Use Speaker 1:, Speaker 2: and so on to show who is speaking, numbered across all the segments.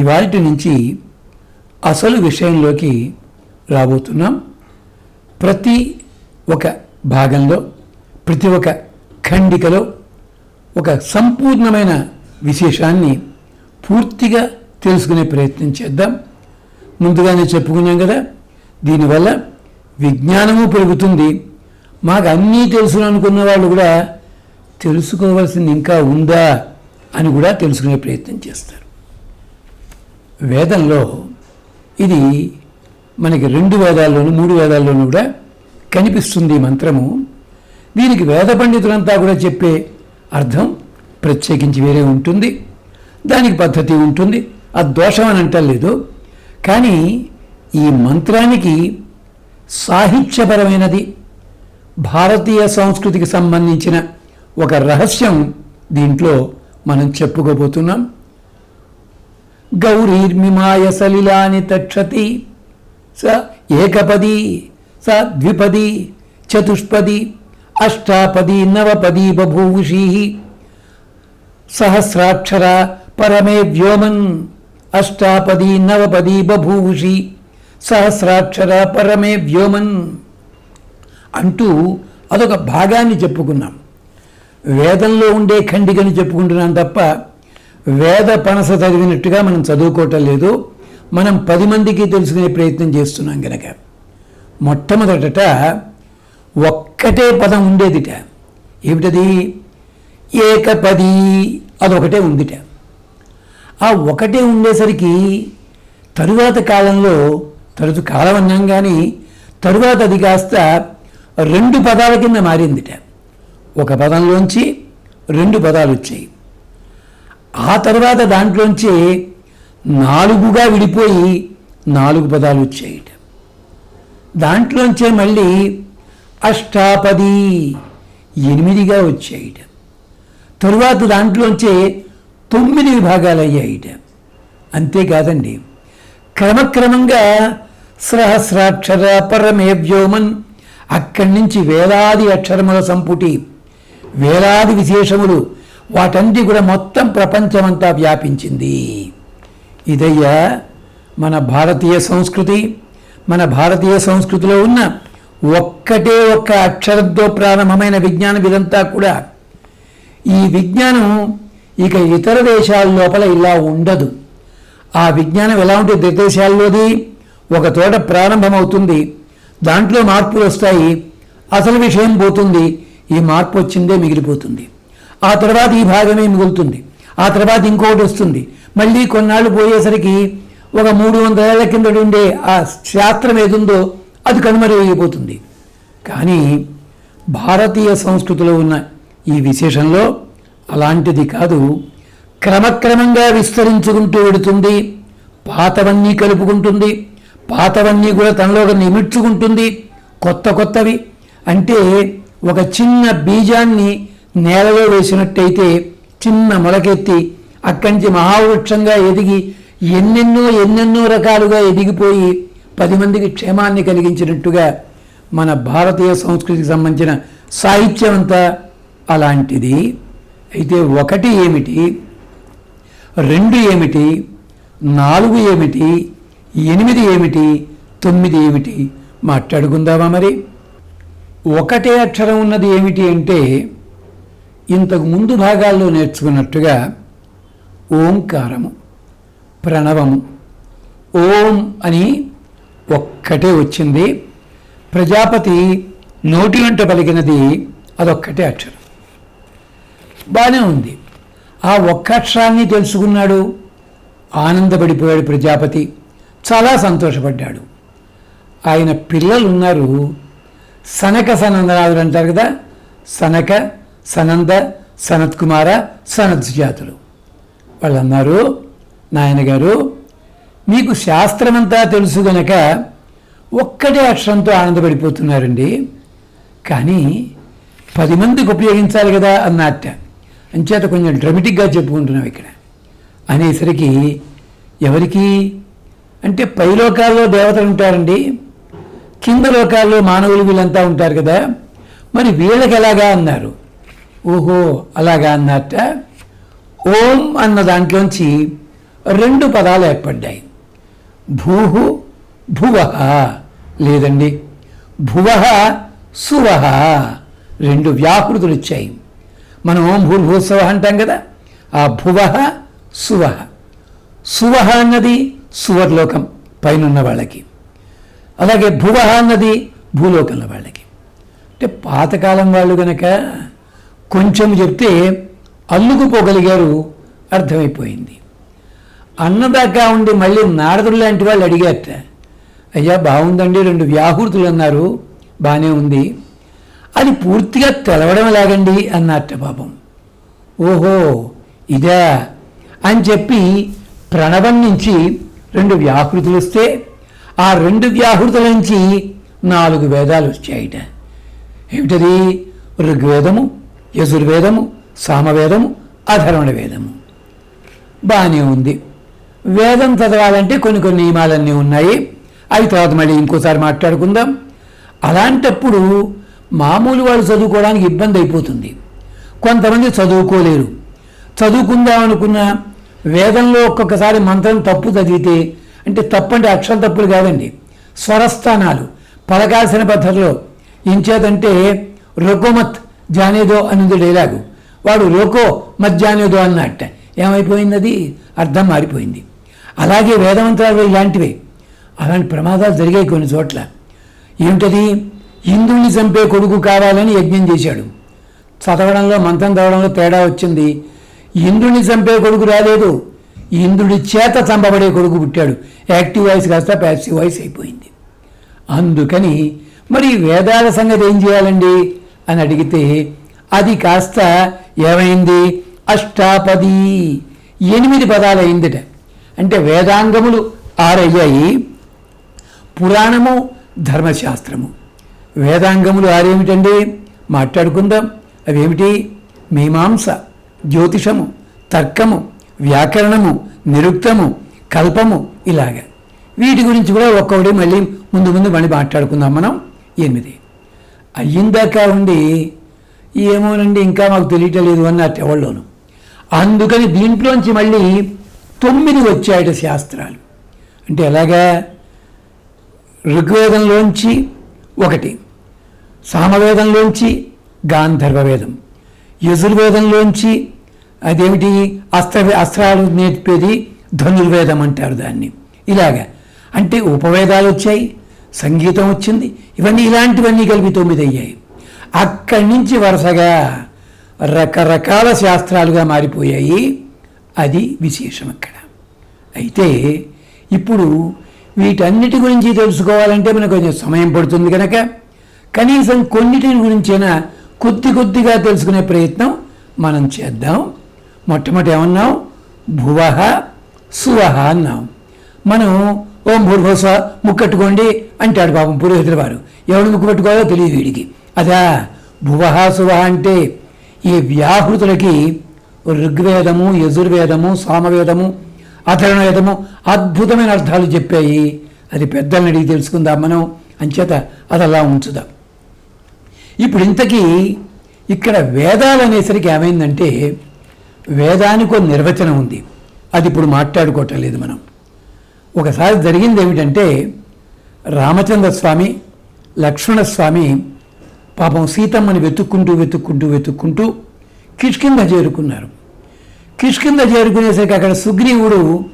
Speaker 1: ఇవాటి నుంచి అసలు విషయంలోకి రాబోతున్నాం. ప్రతి ఒక భాగంలో ప్రతి ఒక్క ఖండికలో ఒక సంపూర్ణమైన విశేషాన్ని పూర్తిగా తెలుసుకునే ప్రయత్నం చేద్దాం. ముందుగానే చెప్పుకున్నాం కదా దీనివల్ల విజ్ఞానము పెరుగుతుంది. మాకు అన్నీ తెలుసు అనుకున్న వాళ్ళు కూడా తెలుసుకోవాల్సింది ఇంకా ఉందా అని కూడా తెలుసుకునే ప్రయత్నం చేస్తారు. వేదంలో ఇది మనకి రెండు వేదాల్లోనూ మూడు వేదాల్లోనూ కూడా కనిపిస్తుంది ఈ మంత్రము. దీనికి వేద పండితులంతా కూడా చెప్పే అర్థం ప్రత్యేకించి వేరే ఉంటుంది. దానికి పద్ధతి ఉంటుంది. అది దోషం అని అంటలేదు కానీ ఈ మంత్రానికి సాహిత్యపరమైనది భారతీయ సంస్కృతికి సంబంధించిన ఒక రహస్యం దీంట్లో మనం చెప్పుకోబోతున్నాం. గౌరీర్మిమాయ సలిలాని తక్షతి స ఏకపది స ద్విపది చతుష్పది అష్టాపది నవపది బభూషి సహస్రాక్షర పరమే వ్యోమన్ అష్టాపది నవపది బభూషి సహస్రాక్షర పరమే వ్యోమన్ అంటూ అదొక భాగాన్ని చెప్పుకున్నాం. వేదంలో ఉండే ఖండికని చెప్పుకుంటున్నాం తప్ప వేద పనస చదివినట్టుగా మనం చదువుకోవటం లేదు. మనం పది మందికి తెలుసుకునే ప్రయత్నం చేస్తున్నాం గనక. మొట్టమొదట ఒక్కటే పదం ఉండేదిట. ఏమిటది? ఏకపది అదొకటే ఉందిట. ఆ ఒకటే ఉండేసరికి తరువాత కాలంలో తరచు కాలం అన్నాం కానీ తరువాత అది కాస్త రెండు పదాల కింద మారిందిట. ఒక పదంలోంచి రెండు పదాలు వచ్చాయి. ఆ తర్వాత దాంట్లోంచి నాలుగుగా విడిపోయి నాలుగు పదాలు వచ్చాయిట. దాంట్లోంచే మళ్ళీ అష్టాపది ఎనిమిదిగా వచ్చాయిట. తరువాత దాంట్లోంచే తొమ్మిది విభాగాలు అయ్యాయిట. అంతేకాదండి. క్రమక్రమంగా సహస్రాక్షర పరమే వ్యోమన్ అక్కడి నుంచి వేలాది అక్షరముల సంపుటి వేలాది విశేషములు వాటంటి కూడా మొత్తం ప్రపంచమంతా వ్యాపించింది. ఇదయ్యా మన భారతీయ సంస్కృతి మన భారతీయ సంస్కృతిలో ఉన్న ఒక్కటే ఒక్క అక్షరంతో ప్రారంభమైన విజ్ఞానం ఇదంతా కూడా. ఈ విజ్ఞానం ఇక ఇతర దేశాల లోపల ఇలా ఉండదు. ఆ విజ్ఞానం ఎలా ఉంటుంది దేశాల్లోది? ఒక తోట ప్రారంభమవుతుంది. దాంట్లో మార్పులు వస్తాయి. అసలు విషయం పోతుంది. ఈ మార్పు వచ్చిందే మిగిలిపోతుంది. ఆ తర్వాత ఈ భాగమే మిగులుతుంది. ఆ తర్వాత ఇంకొకటి వస్తుంది. మళ్ళీ కొన్నాళ్ళు పోయేసరికి ఒక మూడు వందల ఏళ్ళ కిందటి ఉండే ఆ శాస్త్రం ఏదుందో అది కనుమరుగైపోతుంది. కానీ భారతీయ సంస్కృతిలో ఉన్న ఈ విశేషంలో అలాంటిది కాదు. క్రమక్రమంగా విస్తరించుకుంటూ వెడుతుంది పాతవన్నీ కలుపుకుంటుంది. పాతవన్నీ కూడా తనలో నిమిడ్చుకుంటుంది కొత్త కొత్తవి. అంటే ఒక చిన్న బీజాన్ని నేలలో వేసినట్టయితే చిన్న మొలకెత్తి అక్కడి నుంచి మహావృక్షంగా ఎదిగి ఎన్నెన్నో ఎన్నెన్నో రకాలుగా ఎదిగిపోయి పది మందికి క్షేమాన్ని కలిగించినట్టుగా మన భారతీయ సంస్కృతికి సంబంధించిన సాహిత్యం అంతా అలాంటిది. అయితే ఒకటి ఏమిటి? రెండు ఏమిటి? నాలుగు ఏమిటి? ఎనిమిది ఏమిటి? తొమ్మిది ఏమిటి? మాట్లాడుకుందామా మరి? ఒకటే అక్షరం ఉన్నది ఏమిటి అంటే ఇంతకు ముందు భాగాల్లో నేర్చుకున్నట్టుగా ఓంకారము ప్రణవము ఓం అని ఒక్కటే వచ్చింది. ప్రజాపతి నోటి వెంట పలికినది అదొక్కటే అక్షరం. బాగానే ఉంది. ఆ ఒక్క అక్షరాన్ని తెలుసుకున్నాడు. ఆనందపడిపోయాడు ప్రజాపతి. చాలా సంతోషపడ్డాడు. ఆయన పిల్లలు ఉన్నారు సనక సనందనాథుడు అంటారు కదా? సనక సనంద సనత్ కుమార సనత్ జాతులు వాళ్ళు అన్నారు నాయనగారు మీకు శాస్త్రమంతా తెలుసు గనక ఒక్కటే అక్షరంతో ఆనందపడిపోతున్నారండి. కానీ పది మందికి ఉపయోగించాలి కదా అన్నట్ట అంచేత కొంచెం డ్రమటిక్గా చెప్పుకుంటున్నాం ఇక్కడ. అనేసరికి ఎవరికి? అంటే పైలోకాల్లో దేవతలు ఉంటారండి. కింద లోకాల్లో మానవులు వీళ్ళంతా ఉంటారు కదా. మరి వీళ్ళకి ఎలాగా? అన్నారు. ఓహో అలాగా అన్నట్ట. ఓం అన్న దాంట్లోంచి రెండు పదాలు ఏర్పడ్డాయి. భూహు భువ లేదండి భువ సువ రెండు వ్యాకృతులు వచ్చాయి మనం ఓం భూర్భూత్సవ అంటాం కదా ఆ భువ సువ సువ అన్నది సువర్లోకం పైనున్న వాళ్ళకి. అలాగే భువ అన్నది భూలోకంలో వాళ్ళకి. అంటే పాతకాలం వాళ్ళు కనుక కొంచెం చెప్తే అల్లుకుపోగలిగారు అర్థమైపోయింది. అన్నదాకా ఉండి మళ్ళీ నారదుడు లాంటి వాళ్ళు అడిగారట అయ్యా బాగుందండి రెండు వ్యాహూర్తులు అన్నారు. బాగానే ఉంది. అది పూర్తిగా తెలవడం లాగండి అన్నట్ట పాపం. ఓహో ఇదా? అని చెప్పి ప్రణవం నుంచి రెండు వ్యాహృతులు వస్తే ఆ రెండు వ్యాహృతుల నుంచి నాలుగు వేదాలు వచ్చాయిట. ఏమిటది? ఋగ్వేదము యజుర్వేదము సామవేదము అధర్వణ వేదము బాగానే ఉంది. వేదం చదవాలంటే కొన్ని కొన్ని నియమాలన్నీ ఉన్నాయి. అవి తర్వాత మళ్ళీ ఇంకోసారి మాట్లాడుకుందాం. అలాంటప్పుడు మామూలు వాళ్ళు చదువుకోవడానికి ఇబ్బంది అయిపోతుంది. కొంతమంది చదువుకోలేరు. చదువుకుందాం అనుకున్న వేదంలో ఒక్కొక్కసారి మంత్రం తప్పు చదివితే అంటే తప్పంటే అక్షర తప్పులు కాదండి. స్వరస్థానాలు పలకాల్సిన పద్ధతిలో. ఇంచేదంటే రొకోమత్ జానేదో అనేది డైలాగు. వాడు రోకో మధ్యానేదో అన్నట్ట. ఏమైపోయింది అర్థం మారిపోయింది. అలాగే వేదమంత్రాలు ఇలాంటివే. అలాంటి ప్రమాదాలు జరిగాయి కొన్ని చోట్ల. ఏమిటది? ఇంద్రుని చంపే కొడుకు కావాలని యజ్ఞం చేశాడు. చదవడంలో మంత్రం చదవడంలో తేడా వచ్చింది. ఇంద్రుని చంపే కొడుకు రాలేదు. ఇంద్రుడి చేత చంపబడే కొడుకు పుట్టాడు. యాక్టివ్ వాయిస్ కాస్త ప్యాసివ్ వాయిస్ అయిపోయింది. అందుకని మరి వేదాల సంగతి ఏం చేయాలండి? అని అడిగితే అది కాస్త ఏమైంది? అష్టాపది. ఎనిమిది పదాలు అయిందిట. అంటే వేదాంగములు ఆరయ్యాయి. పురాణము ధర్మశాస్త్రము. వేదాంగములు ఆరేమిటండి? మాట్లాడుకుందాం. అవేమిటి? మీమాంస జ్యోతిషము తర్కము వ్యాకరణము నిరుక్తము కల్పము ఇలాగ. వీటి గురించి కూడా ఒక్కొక్కటి మళ్ళీ ముందు ముందు మళ్ళీ మాట్లాడుకుందాం మనం. ఎనిమిది. అయ్యిందాకా ఉండి ఏమోనండి ఇంకా మాకు తెలియటలేదు నా తెవళ్ళోను అందుకని దీంట్లోంచి మళ్ళీ తొమ్మిది వచ్చాయట శాస్త్రాలు. అంటే ఎలాగా? ఋగ్వేదంలోంచి ఒకటి సామవేదంలోంచి గాంధర్వ వేదం యజుర్వేదంలోంచి అదేమిటి? అస్త్ర అస్త్రాలు నేర్పేది ధనుర్వేదం అంటారు దాన్ని. ఇలాగా. అంటే ఉపవేదాలు వచ్చాయి సంగీతం వచ్చింది. ఇవన్నీ ఇలాంటివన్నీ కలిపి తొమ్మిది అయ్యాయి. అక్కడి నుంచి వరుసగా రకరకాల శాస్త్రాలుగా మారిపోయాయి. అది విశేషం అక్కడ. అయితే ఇప్పుడు వీటన్నిటి గురించి తెలుసుకోవాలంటే మనకు కొంచెం సమయం పడుతుంది కనుక కనీసం కొన్నిటి గురించైనా కొద్ది కొద్దిగా తెలుసుకునే ప్రయత్నం మనం చేద్దాం. మొట్టమొదటి ఏమన్నాం? భువహ సువహ అన్నాం. మనం ఓం భూర్భస్వ ముక్కట్టుకోండి. అంటాడు పాపం పురోహితుల వారు ఎవడు ముక్కు పెట్టుకోవాలో తెలియదు వీడికి. అదా? భువహ శువహ అంటే ఈ వ్యాహృతులకి ఋగ్వేదము యజుర్వేదము సామవేదము అథర్ణవేదము అద్భుతమైన అర్థాలు చెప్పాయి. అది పెద్దల్ని అడిగి తెలుసుకుందాం మనం. అంచేత అది అలా ఉంచుదాం. ఇప్పుడు ఇంతకీ ఇక్కడ వేదాలు అనేసరికి ఏమైందంటే వేదానికి ఒక నిర్వచనం ఉంది. అది ఇప్పుడు మాట్లాడుకోవటం లేదు మనం. ఒకసారి జరిగింది ఏమిటంటే రామచంద్ర స్వామి లక్ష్మణస్వామి పాపం సీతమ్మని వెతుక్కుంటూ వెతుక్కుంటూ వెతుక్కుంటూ కిష్కింద చేరుకున్నారు. కిష్కింద చేరుకునేసరికి అక్కడ సుగ్రీవుడు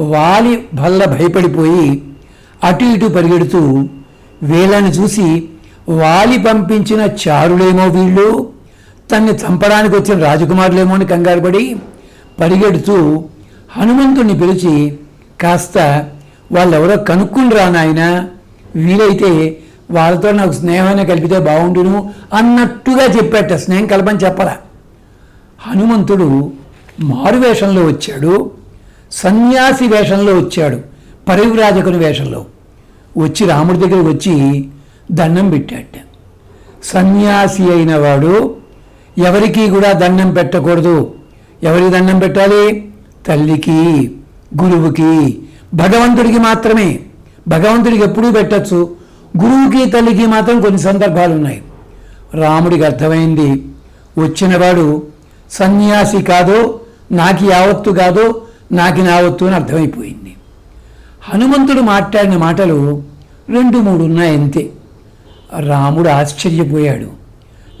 Speaker 1: వాలి భల్ల భయపడిపోయి అటు ఇటు పరిగెడుతూ వీళ్ళని చూసి వాలి పంపించిన చారులేమో వీళ్ళు? తన్ని చంపడానికి వచ్చిన రాజకుమారులేమో? అని కంగారుపడి పరిగెడుతూ హనుమంతుణ్ణి పిలిచి కాస్త వాళ్ళు ఎవరో కనుక్కుండ్రా నాయన వీలైతే వాళ్ళతో నాకు స్నేహాన్ని కలిపితే బాగుండును అన్నట్టుగా చెప్పాట. స్నేహం కలపని చెప్పరా? హనుమంతుడు మారు వేషంలో వచ్చాడు సన్యాసి వేషంలో వచ్చాడు పరివ్రాజకుని వేషంలో. వచ్చి రాముడి దగ్గరికి వచ్చి దండం పెట్టాట. సన్యాసి అయిన వాడు ఎవరికి కూడా దండం పెట్టకూడదు. ఎవరికి దండం పెట్టాలి? తల్లికి గురువుకి భగవంతుడికి మాత్రమే. భగవంతుడికి ఎప్పుడూ పెట్టచ్చు. గురువుకి తల్లికి మాత్రం కొన్ని సందర్భాలు ఉన్నాయి రాముడికి అర్థమైంది. వచ్చినవాడు సన్యాసి కాదో నాకు యావత్తు కాదో నాకి నా వత్తు అని అర్థమైపోయింది. హనుమంతుడు మాట్లాడిన మాటలు రెండు మూడు ఉన్నాయంతే రాముడు ఆశ్చర్యపోయాడు.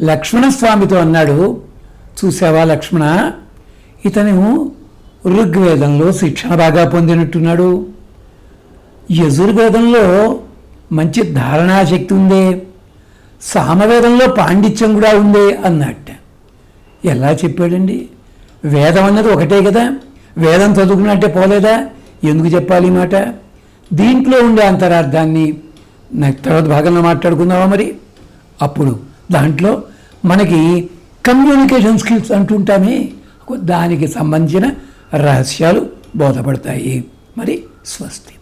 Speaker 1: లక్ష్మణస్వామితో అన్నాడు చూసావా లక్ష్మణ? ఇతను ఋగ్వేదంలో శిక్షణ బాగా పొందినట్టున్నాడు. యజుర్వేదంలో మంచి ధారణాశక్తి ఉందే. సామవేదంలో పాండిత్యం కూడా ఉందే అన్నట్ట. ఎలా చెప్పాడండి? వేదం అన్నది ఒకటే కదా. వేదం చదువుకున్నట్టే పోలేదా? ఎందుకు చెప్పాలి మాట? దీంట్లో ఉండే అంతరార్థాన్ని నాకు తర్వాత భాగంలో మాట్లాడుకుందామా మరి? అప్పుడు దాంట్లో మనకి కమ్యూనికేషన్ స్కిల్స్ అంటుంటామే దానికి సంబంధించిన రహస్యాలు బోధపడతాయి. మరి స్వస్తి.